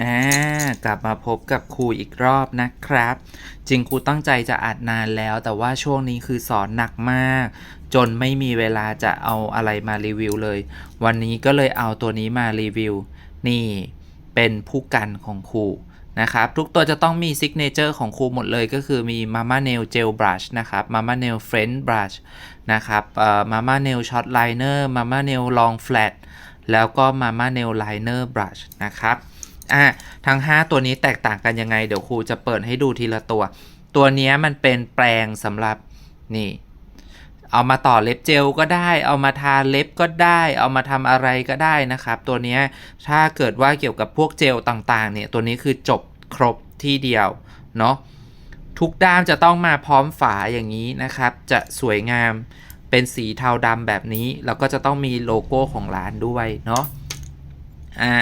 อ่ากลับมาพบกับครูอีกรอบนะครับ จริงครูตั้งใจจะอัดนานแล้ว แต่ว่าช่วงนี้คือสอนหนักมาก จนไม่มีเวลาจะเอาอะไรมารีวิวเลย วันนี้ก็เลยเอาตัวนี้มารีวิว นี่เป็นผู้กันของครูนะครับ ทุกตัวจะต้องมีซิกเนเจอร์ของครูหมดเลยก็คือมี Mama Nail Gel Brush นะครับ Mama Nail French Brush นะครับเอ่อ Mama Nail Short Liner Mama Nail Long Flat แล้วก็ Mama Nail Liner Brush นะครับ อะทั้ง 5 ตัวนี้แตกต่างกันยังไง เดี๋ยวครูจะเปิดให้ดูทีละตัว ตัวนี้มันเป็นแปรงสำหรับนี่ เอามาต่อเล็บเจลก็ได้ เอามาทาเล็บก็ได้ เอามาทำอะไรก็ได้นะครับ ตัวนี้ถ้าเกิดว่าเกี่ยวกับพวกเจลต่างๆ เนี่ย ตัวนี้คือจบครบที่เดียวเนาะทุกด้ามจะต้องมาพร้อมฝาอย่างนี้นะครับ จะสวยงามเป็นสีเทาดำแบบนี้ แล้วก็จะต้องมีโลโก้ของร้านด้วยเนาะ อ่า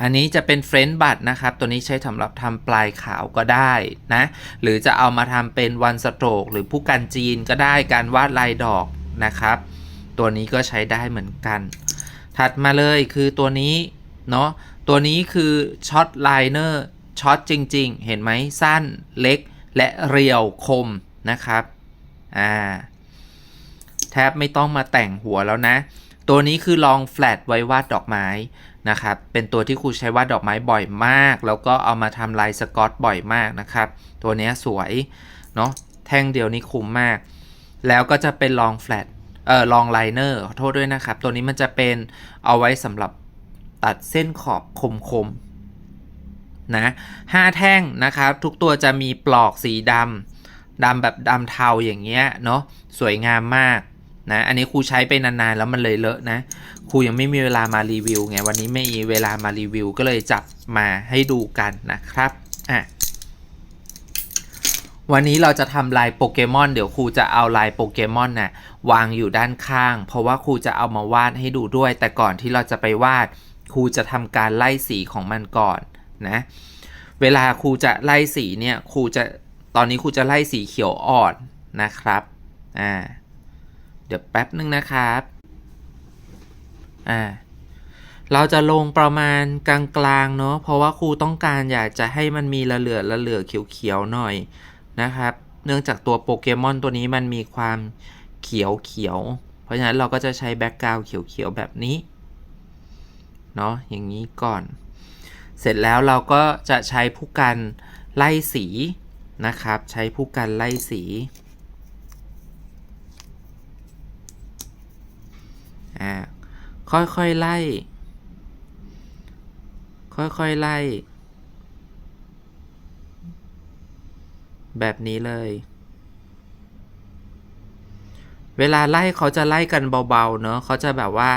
อันนี้จะเป็นเฟรนด์บัตนะครับ ตัวนี้ใช้สำหรับทำปลายขาวก็ได้นะ หรือจะเอามาทำเป็นวันสโตรกหรือผู้กันจีนก็ได้การวาดลายดอกนะครับ ตัวนี้ก็ใช้ได้เหมือนกัน ถัดมาเลยคือตัวนี้เนาะตัวนี้คือช็อตไลเนอร์ช็อตจริง ๆ เห็นไหมสั้นเล็กและเรียวคมนะครับอ่าแทบไม่ต้องมาแต่งหัวแล้วนะ ตัวนี้คือลองแฟลตไว้วาดดอกไม้นะครับ เป็นตัวที่ครูใช้วาดดอกไม้บ่อยมาก แล้วก็เอามาทำลายสกอตบ่อยมากนะครับ ตัวนี้สวยเนาะแท่งเดียวนี้คุ้มมาก แล้วก็จะเป็นลองแฟลตเอ่อลองไลเนอร์ขอโทษด้วยนะครับ ตัวนี้มันจะเป็นเอาไว้สำหรับตัดเส้นขอบคมๆนะห้าแท่งนะครับ ทุกตัวจะมีปลอกสีดำดำแบบดำเทาอย่างเงี้ยเนาะสวยงามมาก นะอันนี้ครูใช้ไปนานๆแล้วมันเลยเลอะนะครูยังไม่มีเวลามารีวิวไงวันนี้ไม่มีเวลามารีวิวก็เลยจับมาให้ดูกันนะครับอะวันนี้เราจะทำลายโปเกมอนเดี๋ยวครูจะเอาลายโปเกมอนน่ะวางอยู่ด้านข้าง เพราะว่าครูจะเอามาวาดให้ดูด้วย แต่ก่อนที่เราจะไปวาดครูจะทำการไล่สีของมันก่อนนะเวลาครูจะไล่สีเนี่ยครูจะตอนนี้ครูจะไล่สีเขียวอ่อนนะครับอ่า เดี๋ยวแป๊บนึงนะครับอ่าเราจะลงประมาณกลางๆเนาะเพราะว่าครูต้องการอยากจะให้มันมีละเหลือละเหลือเขียวๆหน่อยนะครับ เนื่องจากตัวโปเกมอนตัวนี้มันมีความเขียวเขียวๆเพราะฉะนั้นเราก็จะใช้แบ็กกราวด์เขียวๆแบบนี้เนาะอย่างนี้ก่อน เสร็จแล้วเราก็จะใช้ผู้กันไล่สีนะครับ ใช้ผู้กันไล่สี อ่าค่อยๆไล่ ค่อยๆไล่ แบบนี้เลย เวลาไล่เขาจะไล่กันเบาๆ เนอะเขาจะแบบว่า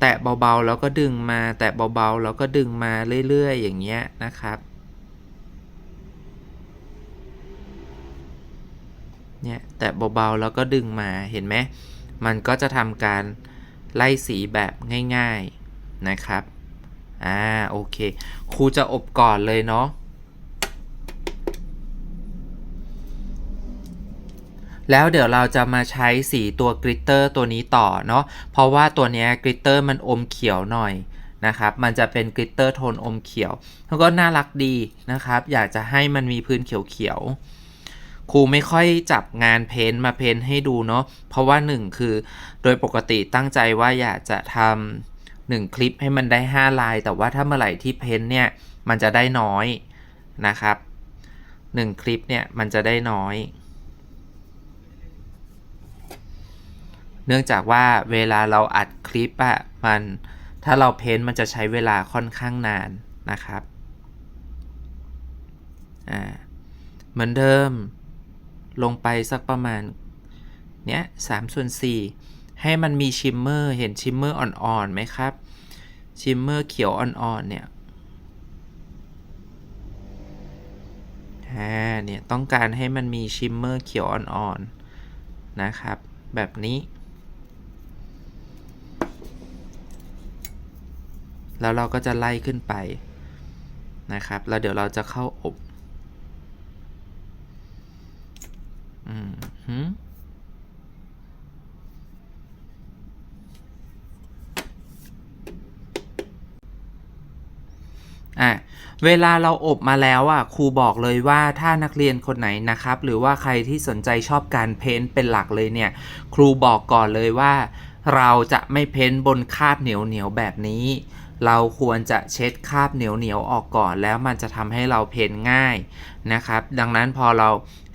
แตะเบาๆ แล้วก็ดึงมา แตะเบาๆ แล้วก็ดึงมาเรื่อยๆ อย่างเงี้ยนะครับเนี่ยแตะเบาๆแล้วก็ดึงมาเห็นไหม มันก็จะทำการ ไล่สีแบบง่ายๆนะครับ อ่า โอเค ครูจะอบก่อนเลยเนาะ แล้วเดี๋ยวเราจะมาใช้สีตัวกริตเตอร์ตัวนี้ต่อเนาะ เพราะว่าตัวนี้กริตเตอร์มันอมเขียวหน่อยนะครับ มันจะเป็นกริตเตอร์โทนอมเขียว แล้วก็น่ารักดีนะครับ อยากจะให้มันมีพื้นเขียวๆ ครูไม่ค่อยจับงานเพ้นท์มาเพ้นท์ให้ดูเนาะเพราะว่าหนึ่งคือ โดยปกติตั้งใจว่าอยากจะทำหนึ่งคลิปให้มันได้ 5 ลาย แต่ว่าถ้าเมื่อไหร่ที่เพ้นท์เนี่ยมันจะได้น้อยนะครับหนึ่งคลิปเนี่ยมันจะได้น้อย เนื่องจากว่าเวลาเราอัดคลิปอะมันถ้าเราเพ้นท์มันจะใช้เวลาค่อนข้างนานนะครับ อ่า เหมือนเดิม ลงไปสักประมาณ เนี้ยสามส่วนสี่ให้มันมีชิมเมอร์ เห็นชิมเมอร์อ่อนๆไหมครับ ชิมเมอร์เขียวอ่อนๆ เนี่ยอ่าเนี่ย ต้องการให้มันมีชิมเมอร์เขียวอ่อนๆ นะครับ แบบนี้ แล้วเราก็จะไล่ขึ้นไปนะครับ แล้วเดี๋ยวเราจะเข้าอบ อืมฮึอะเวลาเราอบมาแล้วอะครูบอกเลยว่าถ้านักเรียนคนไหนนะครับ หรือว่าใครที่สนใจชอบการเพ้นเป็นหลักเลยเนี่ย ครูบอกก่อนเลยว่า เราจะไม่เพ้นบนคาบเหนียวเหนียวแบบนี้ เราควรจะเช็ดคาบเหนียวเหนียวออกก่อน แล้วมันจะทำให้เราเพ้นง่ายนะครับ ดังนั้นพอเรา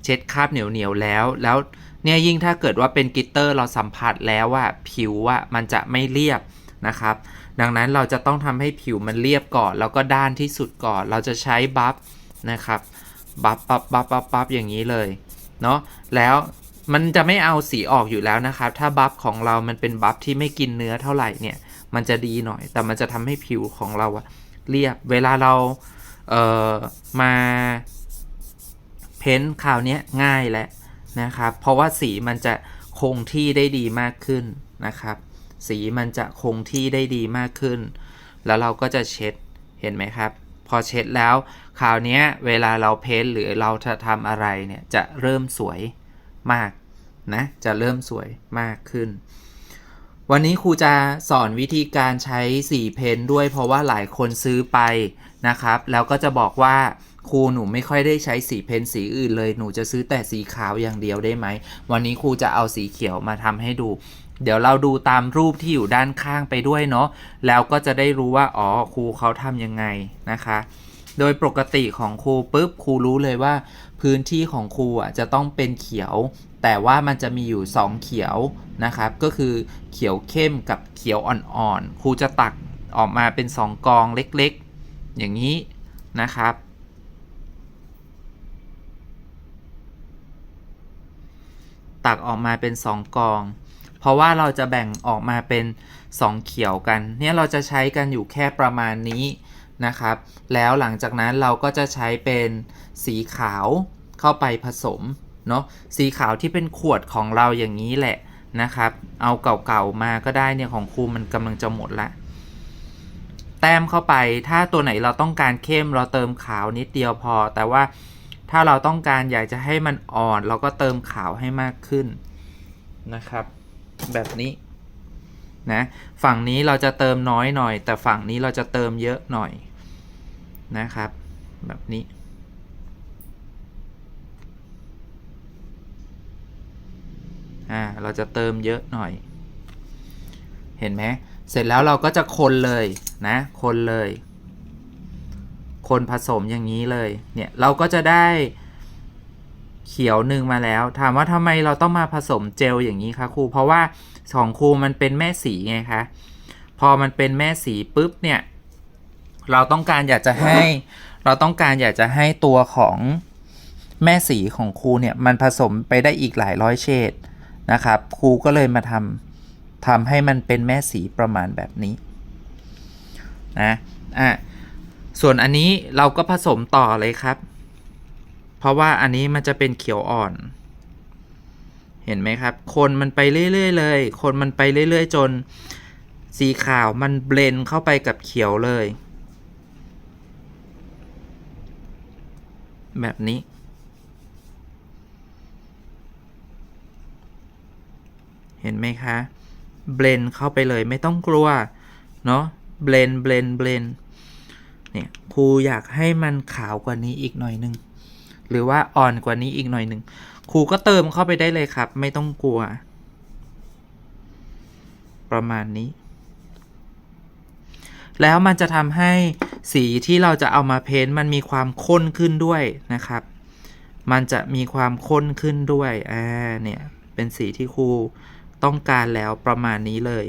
เช็ดคราบเหนียวๆแล้ว แล้วเนี่ยยิ่งถ้าเกิดว่าเป็นกิตเตอร์เราสัมผัสแล้วว่าผิวอะมันจะไม่เรียบนะครับ ดังนั้นเราจะต้องทำให้ผิวมันเรียบก่อน แล้วก็ด้านที่สุดก่อน เราจะใช้บัฟนะครับบัฟบัฟบัฟบัฟบัฟอย่างนี้เลยเนาะแล้วมันจะไม่เอาสีออกอยู่แล้วนะครับ ถ้าบัฟของเรามันเป็นบัฟที่ไม่กินเนื้อเท่าไหร่เนี่ย มันจะดีหน่อย แต่มันจะทำให้ผิวของเราอะเรียบ เวลาเราเอ่อมา เพ้นคราวนี้ง่ายแล้วนะครับ เพราะว่าสีมันจะคงที่ได้ดีมากขึ้นนะครับ สีมันจะคงที่ได้ดีมากขึ้น แล้วเราก็จะเช็ดเห็นไหมครับ พอเช็ดแล้วคราวนี้เวลาเราเพ้นหรือเราจะทำอะไรเนี่ยจะเริ่มสวยมากนะจะเริ่มสวยมากขึ้น วันนี้ครูจะสอนวิธีการใช้สีเพนด้วยเพราะว่าหลายคนซื้อไปนะครับ แล้วก็จะบอกว่า ครูหนูไม่ค่อยได้ใช้สีเพนสีอื่นเลยหนูจะซื้อแต่สีขาวอย่างเดียวได้ไหม วันนี้ครูจะเอาสีเขียวมาทำให้ดู เดี๋ยวเราดูตามรูปที่อยู่ด้านข้างไปด้วยเนาะแล้วก็จะได้รู้ว่าอ๋อครูเขาทำยังไงนะคะ โดยปกติของครูปุ๊บครูรู้เลยว่า พื้นที่ของครูอะจะต้องเป็นเขียว แต่ว่ามันจะมีอยู่ 2 เขียวนะครับ ก็คือเขียวเข้มกับเขียวอ่อนๆครูจะตักออกมาเป็น 2 กองเล็กๆ อย่างนี้นะครับ ตักออกมาเป็น 2 กอง เพราะว่าเราจะแบ่งออกมาเป็น 2 เขียวกัน เนี่ยเราจะใช้กันอยู่แค่ประมาณนี้นะครับ แล้วหลังจากนั้นเราก็จะใช้เป็นสีขาวเข้าไปผสมเนาะสีขาวที่เป็นขวดของเราอย่างนี้แหละนะครับ เอาเก่าๆมาก็ได้เนี่ยของครูมันกำลังจะหมดละแต้มเข้าไปถ้าตัวไหนเราต้องการเข้มเราเติมขาวนิดเดียวพอ แต่ว่า ถ้าเราต้องการอยากจะให้มันอ่อน เราก็เติมขาวให้มากขึ้นนะครับ แบบนี้นะฝั่งนี้เราจะเติมน้อยหน่อย แต่ฝั่งนี้เราจะเติมเยอะหน่อยนะครับ แบบนี้อ่าเราจะเติมเยอะหน่อย เห็นไหมเสร็จแล้วเราก็จะคนเลยนะ คนเลย คนผสมอย่างนี้เลย เนี่ยเราก็จะได้เขียวหนึ่งมาแล้ว ถามว่าทำไมเราต้องมาผสมเจลอย่างนี้คะครู เพราะว่าของครูมันเป็นแม่สีไงคะ พอมันเป็นแม่สีปุ๊บเนี่ย เราต้องการอยากจะให้ เราต้องการอยากจะให้ตัวของแม่สีของครูเนี่ยมันผสมไปได้อีกหลายร้อยเฉดนะครับครูก็เลยมาทำทำให้มันเป็นแม่สีประมาณแบบนี้นะอะ ส่วนอันนี้เราก็ผสมต่อเลยครับ เพราะว่าอันนี้มันจะเป็นเขียวอ่อน เห็นไหมครับ คนมันไปเรื่อยๆเลย คนมันไปเรื่อยๆ จนสีขาวมันเบลนเข้าไปกับเขียวเลย แบบนี้ เห็นไหมคะ เบลนเข้าไปเลยไม่ต้องกลัว เนาะเบลนเบลนเบลน เนี่ยครูอยากให้มันขาวกว่านี้อีกหน่อยหนึง หรือว่าอ่อนกว่านี้อีกหน่อยหนึ่งครูก็เติมเข้าไปได้เลยครับ ไม่ต้องกลัว ประมาณนี้ แล้วมันจะทำให้สีที่เราจะเอามาเพ้นท์มันมีความข้นขึ้นด้วยนะครับ มันจะมีความข้นขึ้นด้วยอ่าเนี่ยเป็นสีที่ครูต้องการแล้วประมาณนี้เลย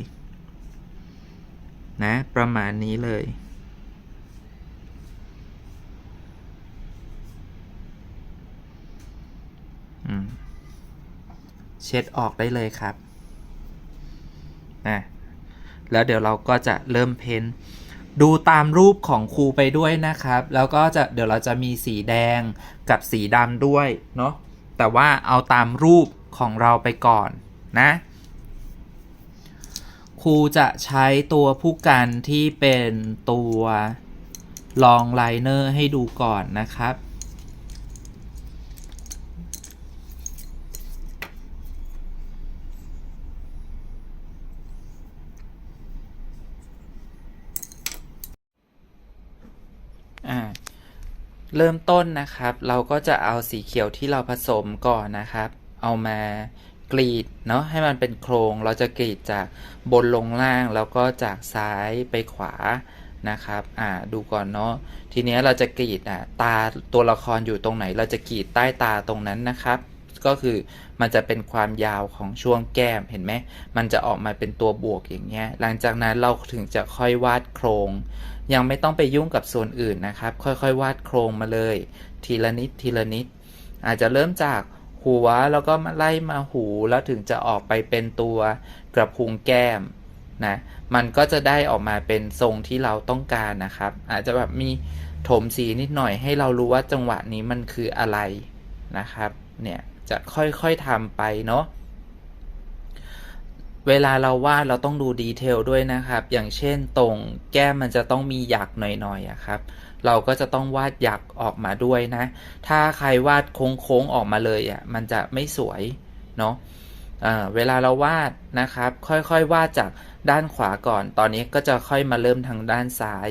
นะ ประมาณนี้เลย อืม เช็ดออกได้เลยครับนะแล้วเดี๋ยวเราก็จะเริ่มเพ้นดูตามรูปของครูไปด้วยนะครับ แล้วก็จะเดี๋ยวเราจะมีสีแดงกับสีดำด้วยเนาะแต่ว่าเอาตามรูปของเราไปก่อนนะครูจะใช้ตัวผู้กันที่เป็นตัวลองไลเนอร์ให้ดูก่อนนะครับ เริ่มต้นนะครับ เราก็จะเอาสีเขียวที่เราผสมก่อนนะครับ เอามากรีดเนาะให้มันเป็นโครง เราจะกรีดจากบนลงล่างแล้วก็จากซ้ายไปขวานะครับ อ่า ดูก่อนเนาะ ทีนี้เราจะกรีดอะ ตาตัวละครอยู่ตรงไหน เราจะกรีดใต้ตาตรงนั้นนะครับ ก็คือมันจะเป็นความยาวของช่วงแก้มเห็นไหมมันจะออกมาเป็นตัวบวกอย่างเงี้ยหลังจากนั้นเราถึงจะค่อยวาดโครง ยังไม่ต้องไปยุ่งกับส่วนอื่นนะครับ ค่อยๆ วาดโครงมาเลย ทีละนิดทีละนิด อาจจะเริ่มจากหัวแล้วก็มาไล่มาหูแล้วถึงจะออกไปเป็นตัวกระพุ้งแก้มนะมันก็จะได้ออกมาเป็นทรงที่เราต้องการนะครับ อาจจะแบบมีถมสีนิดหน่อยให้เรารู้ว่าจังหวะนี้มันคืออะไรนะครับ เนี่ย จะค่อยๆทำไปเนาะเวลาเราวาดเราต้องดูดีเทลด้วยนะครับ อย่างเช่นตรงแก้มมันจะต้องมีหยักหน่อยๆครับ เราก็จะต้องวาดหยักออกมาด้วยนะ ถ้าใครวาดโค้งๆออกมาเลยอะมันจะไม่สวยเนาะเวลาเราวาดนะครับ ค่อยๆวาดจากด้านขวาก่อน ตอนนี้ก็จะค่อยมาเริ่มทางด้านซ้าย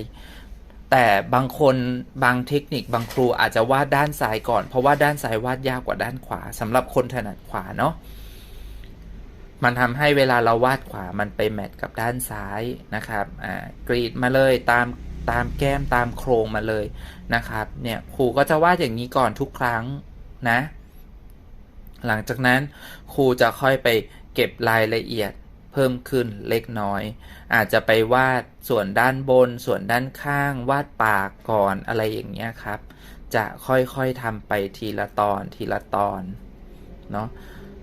แต่บางคนบางเทคนิคบางครูอาจจะวาดด้านซ้ายก่อน เพราะว่าด้านซ้ายวาดยากกว่าด้านขวาสำหรับคนถนัดขวาเนาะมันทำให้เวลาเราวาดขวามันไปแมทกับด้านซ้ายนะครับอ่ากรีดมาเลยตามตามแก้มตามโครงมาเลยนะครับเนี่ยครูก็จะวาดอย่างนี้ก่อนทุกครั้งนะ หลังจากนั้นครูจะค่อยไปเก็บรายละเอียด พิ่มขึ้นเล็กน้อย อาจจะไปวาดส่วนด้านบน ส่วนด้านข้าง วาดปากก่อนอะไรอย่างเงี้ยครับ จะค่อยๆทำไปทีละตอนทีละตอนเนาะ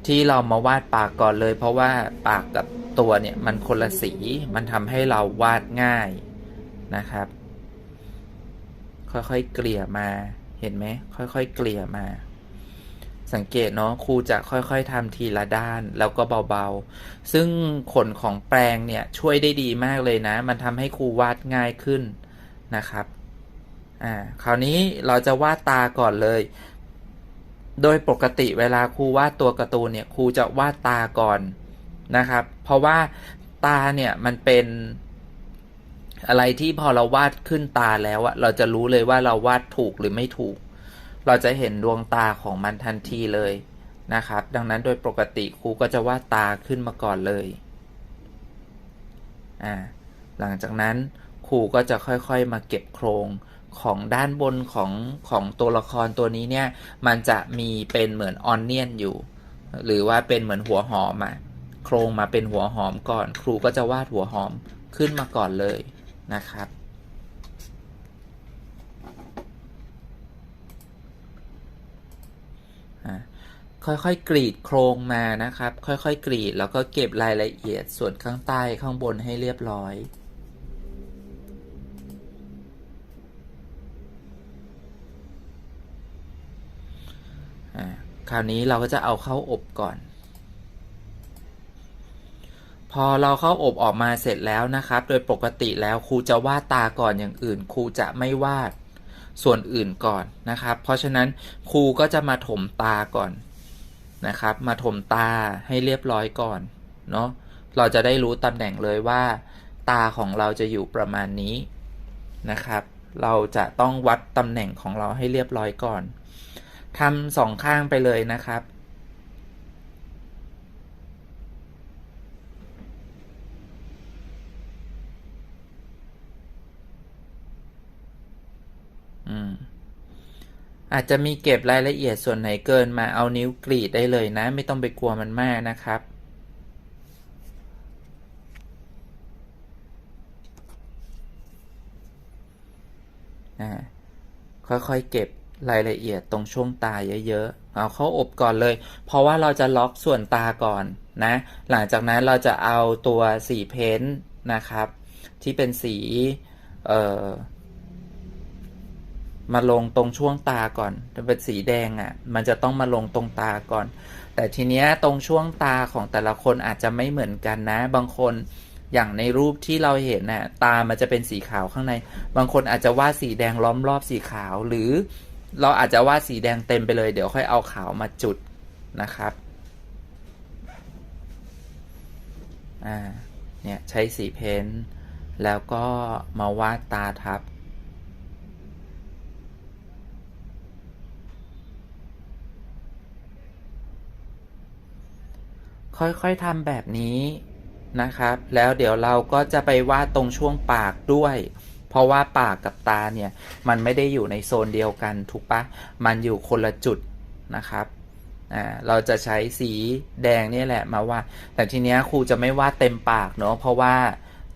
ที่เรามาวาดปากก่อนเลย เพราะว่าปากกับตัวเนี่ยมันคนละสีมันทำให้เราวาดง่ายนะครับ ค่อยๆเกลี่ยมาเห็นไหมค่อยๆเกลี่ยมา สังเกตเนาะครูจะค่อยๆทำทีละด้านแล้วก็เบาๆ ซึ่งขนของแปรงเนี่ยช่วยได้ดีมากเลยนะ มันทำให้ครูวาดง่ายขึ้นนะครับอ่าคราวนี้เราจะวาดตาก่อนเลย โดยปกติเวลาครูวาดตัวการ์ตูนเนี่ยครูจะวาดตาก่อนนะครับ เพราะว่าตาเนี่ยมันเป็นอะไรที่พอเราวาดขึ้นตาแล้วอะเราจะรู้เลยว่าเราวาดถูกหรือไม่ถูก เราจะเห็นดวงตาของมันทันทีเลยนะครับ ดังนั้นโดยปกติครูก็จะวาดตาขึ้นมาก่อนเลยอ่าหลังจากนั้นครูก็จะค่อยๆมาเก็บโครงของด้านบนของของตัวละครตัวนี้เนี่ย มันจะมีเป็นเหมือนออนเนียนอยู่ หรือว่าเป็นเหมือนหัวหอมอะโครงมาเป็นหัวหอมก่อน ครูก็จะวาดหัวหอมขึ้นมาก่อนเลยนะครับ ค่อยๆกรีดโครงมานะครับ ค่อยๆกรีดแล้วก็เก็บรายละเอียดส่วนข้างใต้ข้างบนให้เรียบร้อยคราวนี้เราก็จะเอาเข้าอบก่อน พอเราเข้าอบออกมาเสร็จแล้วนะครับ โดยปกติแล้วครูจะวาดตาก่อนอย่างอื่นครูจะไม่วาดส่วนอื่นก่อนนะครับ เพราะฉะนั้นครูก็จะมาถมตาก่อน นะครับ มาถมตาให้เรียบร้อยก่อนเนาะเราจะได้รู้ตำแหน่งเลยว่า ตาของเราจะอยู่ประมาณนี้นะครับ เราจะต้องวัดตำแหน่งของเราให้เรียบร้อยก่อนทำสองข้างไปเลยนะครับอืม อาจจะมีเก็บรายละเอียดส่วนไหนเกินมาเอานิ้วกรีดได้เลยนะ ไม่ต้องไปกลัวมันมากนะครับ ค่อยๆเก็บรายละเอียดตรงช่วงตาเยอะๆ เอาเข้าอบก่อนเลย เพราะว่าเราจะล็อกส่วนตาก่อนนะ หลังจากนั้นเราจะเอาตัวสีเพ้นท์นะครับ ที่เป็นสี เอ่อ มาลงตรงช่วงตาก่อนจะเป็นสีแดงอะ่ะ มันจะต้องมาลงตรงตาก่อน แต่ทีเนี้ยตรงช่วงตาของแต่ละคนอาจจะไม่เหมือนกันนะ บางคนอย่างในรูปที่เราเห็นน่ะตามันจะเป็นสีขาวข้างใน บางคนอาจจะวาดสีแดงล้อมรอบสีขาว หรือเราอาจจะวาดสีแดงเต็มไปเลย เดี๋ยวค่อยเอาขาวมาจุดนะครับอ่าเนี่ยใช้สีเพ้นท์แล้วก็มาวาดตาทับ ค่อยๆทำแบบนี้นะครับ แล้วเดี๋ยวเราก็จะไปวาดตรงช่วงปากด้วย เพราะว่าปากกับตาเนี่ย มันไม่ได้อยู่ในโซนเดียวกันถูกปะมันอยู่คนละจุดนะครับอ่าเราจะใช้สีแดงนี่แหละมาวาด แต่ทีเนี้ยครูจะไม่วาดเต็มปากเนาะ เพราะว่า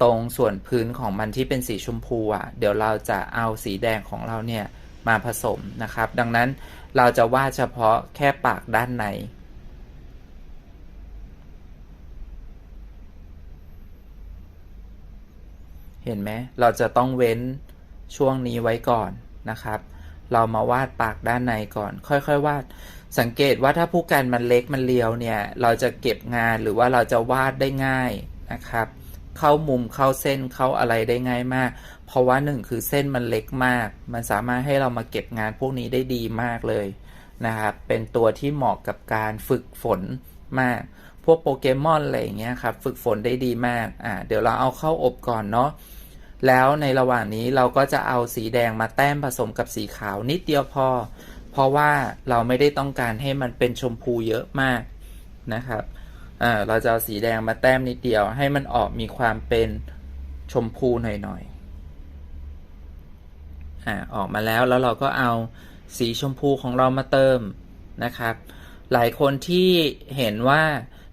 ตรงส่วนพื้นของมันที่เป็นสีชมพูอะ เดี๋ยวเราจะเอาสีแดงของเราเนี่ยมาผสมนะครับ ดังนั้นเราจะวาดเฉพาะแค่ปากด้านใน เห็นไหมเราจะต้องเว้นช่วงนี้ไว้ก่อนนะครับ เรามาวาดปากด้านในก่อน ค่อยๆวาด สังเกตว่าถ้าผู้กันมันเล็กมันเลียวเนี่ย เราจะเก็บงานหรือว่าเราจะวาดได้ง่ายนะครับ เข้ามุมเข้าเส้นเข้าอะไรได้ง่ายมาก เพราะว่าหนึ่งคือเส้นมันเล็กมาก มันสามารถให้เรามาเก็บงานพวกนี้ได้ดีมากเลยนะครับ เป็นตัวที่เหมาะกับการฝึกฝนมาก พวกโปเกมอนอะไรอย่างเงี้ยครับ ฝึกฝนได้ดีมาก อ่า เดี๋ยวเราเอาเข้าอบก่อนเนาะ แล้วในระหว่างนี้เราก็จะเอาสีแดงมาแต้มผสมกับสีขาวนิดเดียวพอ เพราะว่าเราไม่ได้ต้องการให้มันเป็นชมพูเยอะมากนะครับเราจะเอาสีแดงมาแต้มนิดเดียว ให้มันออกมีความเป็นชมพูหน่อยๆอ่าออกมาแล้วแล้วเราก็เอาสีชมพูของเรามาเติมนะครับ หลายคนที่เห็นว่า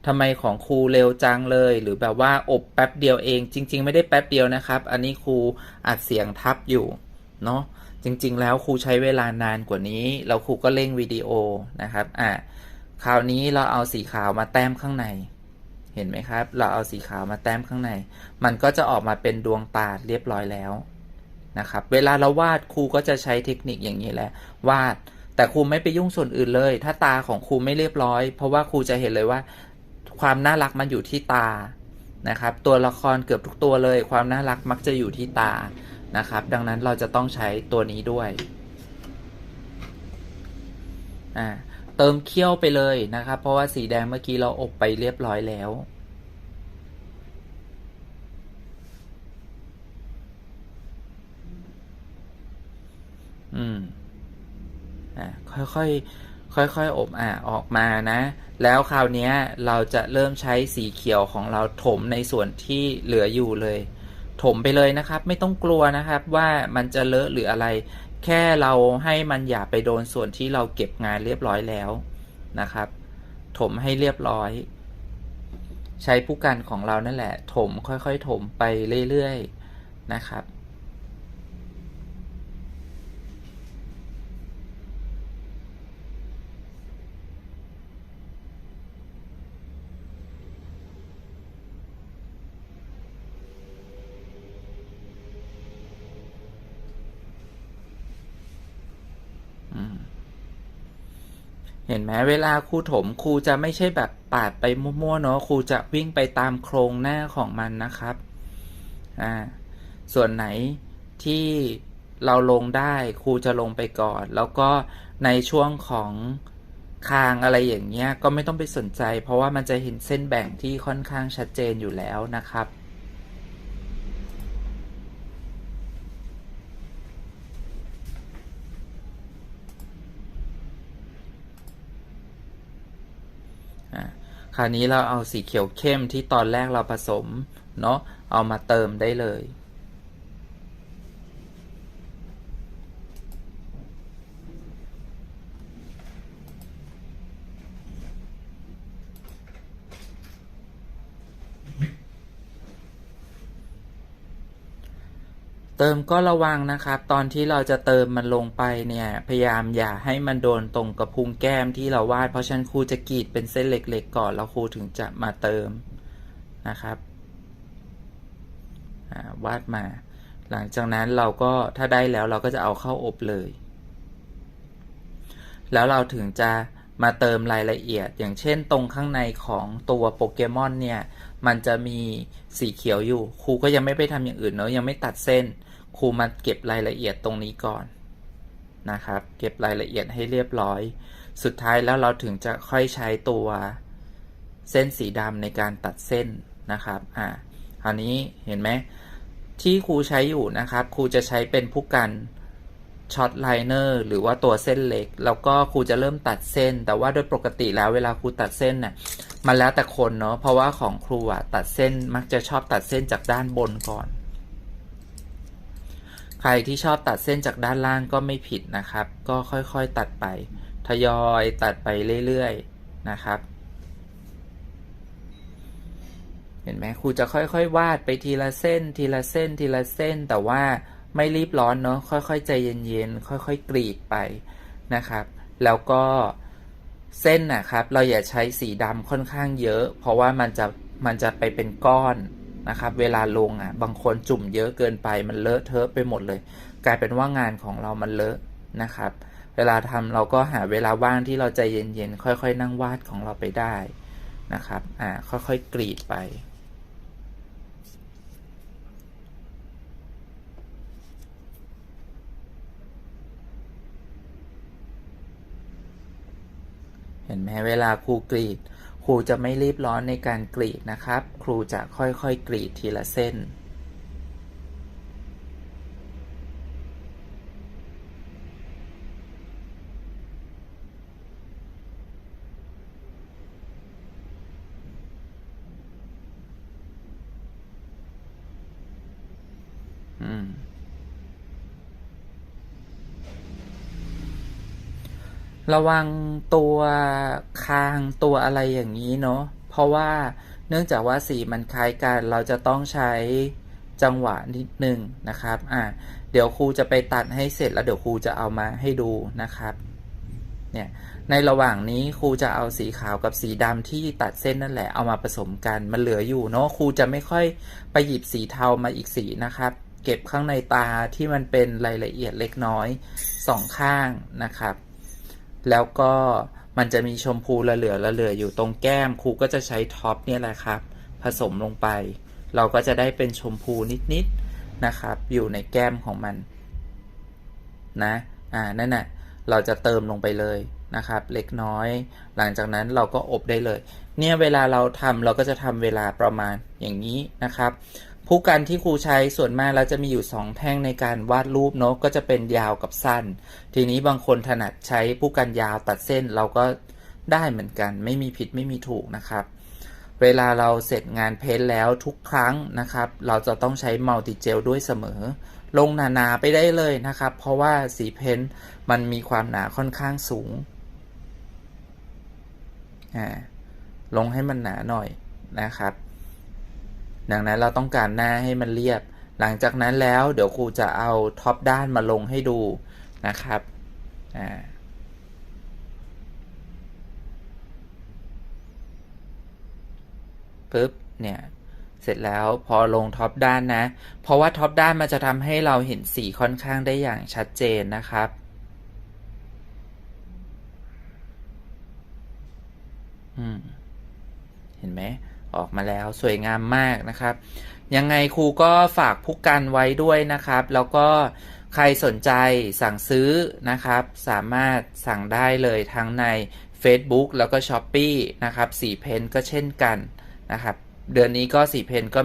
ทำไมของครูเร็วจังเลย หรือแบบว่าอบแป๊บเดียวเอง จริง ๆ ไม่ได้แป๊บเดียวนะครับ อันนี้ครูอัดเสียงทับอยู่เนาะจริง ๆ แล้วครูใช้เวลานานกว่านี้ แล้วครูก็เร่งวิดีโอนะครับอะคราวนี้เราเอาสีขาวมาแต้มข้างใน เห็นไหมครับ เราเอาสีขาวมาแต้มข้างใน มันก็จะออกมาเป็นดวงตาเรียบร้อยแล้วนะครับ เวลาเราวาดครูก็จะใช้เทคนิคอย่างนี้แหละวาดแต่ครูไม่ไปยุ่งส่วนอื่นเลย ถ้าตาของครูไม่เรียบร้อย เพราะว่าครูจะเห็นเลยว่า ความน่ารักมันอยู่ที่ตานะครับ ตัวละครเกือบทุกตัวเลย ความน่ารักมักจะอยู่ที่ตานะครับ ดังนั้นเราจะต้องใช้ตัวนี้ด้วยอ่าเติมเคี้ยวไปเลยนะครับ เพราะว่าสีแดงเมื่อกี้เราอบไปเรียบร้อยแล้วอืมอ่าค่อยๆ ค่อยๆอบอ่าออกมานะ แล้วคราวนี้เราจะเริ่มใช้สีเขียวของเราถมในส่วนที่เหลืออยู่เลย ถมไปเลยนะครับ ไม่ต้องกลัวนะครับว่ามันจะเลอะหรืออะไร แค่เราให้มันอย่าไปโดนส่วนที่เราเก็บงานเรียบร้อยแล้วนะครับ ถมให้เรียบร้อย ใช้ผู้กันของเรานั่นแหละ ถมค่อยๆ ถมไปเรื่อยๆนะครับ เห็นไหมเวลาครูถมครูจะไม่ใช่แบบปาดไปมั่วๆเนาะครูจะวิ่งไปตามโครงหน้าของมันนะครับอ่าส่วนไหนที่เราลงได้ครูจะลงไปก่อน แล้วก็ในช่วงของคางอะไรอย่างเงี้ยก็ไม่ต้องไปสนใจ เพราะว่ามันจะเห็นเส้นแบ่งที่ค่อนข้างชัดเจนอยู่แล้วนะครับ อะ คราวนี้เราเอาสีเขียวเข้มที่ตอนแรกเราผสมเนาะเอามาเติมได้เลย เติมก็ระวังนะครับ ตอนที่เราจะเติมมันลงไปเนี่ย พยายามอย่าให้มันโดนตรงกระพุ้งแก้มที่เราวาด เพราะฉะนั้นครูจะกรีดเป็นเส้นเล็กๆก่อนแล้วครูถึงจะมาเติมนะครับาวาดมา หลังจากนั้นเราก็ถ้าได้แล้วเราก็จะเอาเข้าอบเลย แล้วเราถึงจะมาเติมรายละเอียด อย่างเช่นตรงข้างในของตัวโปเกมอนเนี่ย มันจะมีสีเขียวอยู่ ครูก็ยังไม่ไปทำอย่างอื่นเนาะยังไม่ตัดเส้น ครูมาเก็บรายละเอียดตรงนี้ก่อนนะครับ เก็บรายละเอียดให้เรียบร้อย สุดท้ายแล้วเราถึงจะค่อยใช้ตัวเส้นสีดำในการตัดเส้นนะครับ อ่าคราวนี้เห็นไหมที่ครูใช้อยู่นะครับ ครูจะใช้เป็นผู้กันช็อตไลเนอร์หรือว่าตัวเส้นเล็ก แล้วก็ครูจะเริ่มตัดเส้น แต่ว่าโดยปกติแล้วเวลาครูตัดเส้นน่ะมันแล้วแต่คนเนาะเพราะว่าของครูอะตัดเส้นมักจะชอบตัดเส้นจากด้านบนก่อน ใครที่ชอบตัดเส้นจากด้านล่างก็ไม่ผิดนะครับ ก็ค่อยๆตัดไป ทยอยตัดไปเรื่อยๆนะครับ เห็นไหมครูจะค่อยๆ วาดไปทีละเส้น ทีละเส้น ทีละเส้น แต่ว่าไม่รีบร้อนเนาะค่อยๆ ใจเย็นๆ ค่อยๆ กรีดไปนะครับ แล้วก็เส้นนะครับ เราอย่าใช้สีดำค่อนข้างเยอะ เพราะว่ามันจะมันจะไปเป็นก้อน นะครับ เวลาลงอะ บางคนจุ่มเยอะเกินไปมันเลอะเทอะไปหมดเลย กลายเป็นว่างานของเรามันเลอะนะครับ เวลาทำเราก็หาเวลาว่างที่เราใจเย็นๆ ค่อยๆ นั่งวาดของเราไปได้นะครับ อ่า ค่อยๆ กรีดไปเห็นไหมเวลาครูกรีด ครูจะไม่รีบร้อนในการกรีดนะครับ ครูจะค่อยๆกรีดทีละเส้น อืม ระวังตัวคางตัวอะไรอย่างนี้เนาะเพราะว่าเนื่องจากว่าสีมันคล้ายกันเราจะต้องใช้จังหวะนิดนึงนะครับอ่าเดี๋ยวครูจะไปตัดให้เสร็จแล้วเดี๋ยวครูจะเอามาให้ดูนะครับเนี่ยในระหว่างนี้ครูจะเอาสีขาวกับสีดำที่ตัดเส้นนั่นแหละเอามาผสมกันมันเหลืออยู่เนาะครูจะไม่ค่อยไปหยิบสีเทามาอีกสีนะครับ เก็บข้างในตาที่มันเป็นรายละเอียดเล็กน้อยสองข้างนะครับ แล้วก็มันจะมีชมพูละเหลือละเหลืออยู่ตรงแก้มครูก็จะใช้ท็อปเนี่ยแหละครับ ผสมลงไป เราก็จะได้เป็นชมพูนิดๆนะครับ อยู่ในแก้มของมัน นะอ่านั่นน่ะเราจะเติมลงไปเลยนะครับ เล็กน้อย หลังจากนั้นเราก็อบได้เลย เนี่ยเวลาเราทำเราก็จะทำเวลาประมาณอย่างนี้นะครับ ผู้กันที่ครูใช้ส่วนมากแล้วจะมีอยู่ 2 แท่งในการวาดรูปเนาะก็จะเป็นยาวกับสั้น ทีนี้บางคนถนัดใช้ผู้กันยาวตัดเส้นเราก็ได้เหมือนกัน ไม่มีผิดไม่มีถูกนะครับ เวลาเราเสร็จงานเพ้นท์แล้วทุกครั้งนะครับ เราจะต้องใช้มัลติเจลด้วยเสมอ ลงหนาๆไปได้เลยนะครับ เพราะว่าสีเพ้นท์มันมีความหนาค่อนข้างสูงอ่าลงให้มันหนาหน่อยนะครับ ดังนั้นเราต้องการหน้าให้มันเรียบ หลังจากนั้นแล้วเดี๋ยวครูจะเอาท็อปด้านมาลงให้ดูนะครับอ่าปึ๊บเนี่ยเสร็จแล้วพอลงท็อปด้านนะ เพราะว่าท็อปด้านมันจะทำให้เราเห็นสีค่อนข้างได้อย่างชัดเจนนะครับอืมเห็นไหม ออกมาแล้วสวยงามมากนะครับ ยังไงครูก็ฝากผู้กันไว้ด้วยนะครับ แล้วก็ใครสนใจสั่งซื้อนะครับ สามารถสั่งได้เลยทั้งใน Facebook แล้วก็ s h อ p e e นะครับสีเพนก็เช่นกันนะครับ เดือนนี้ก็สีเพนก็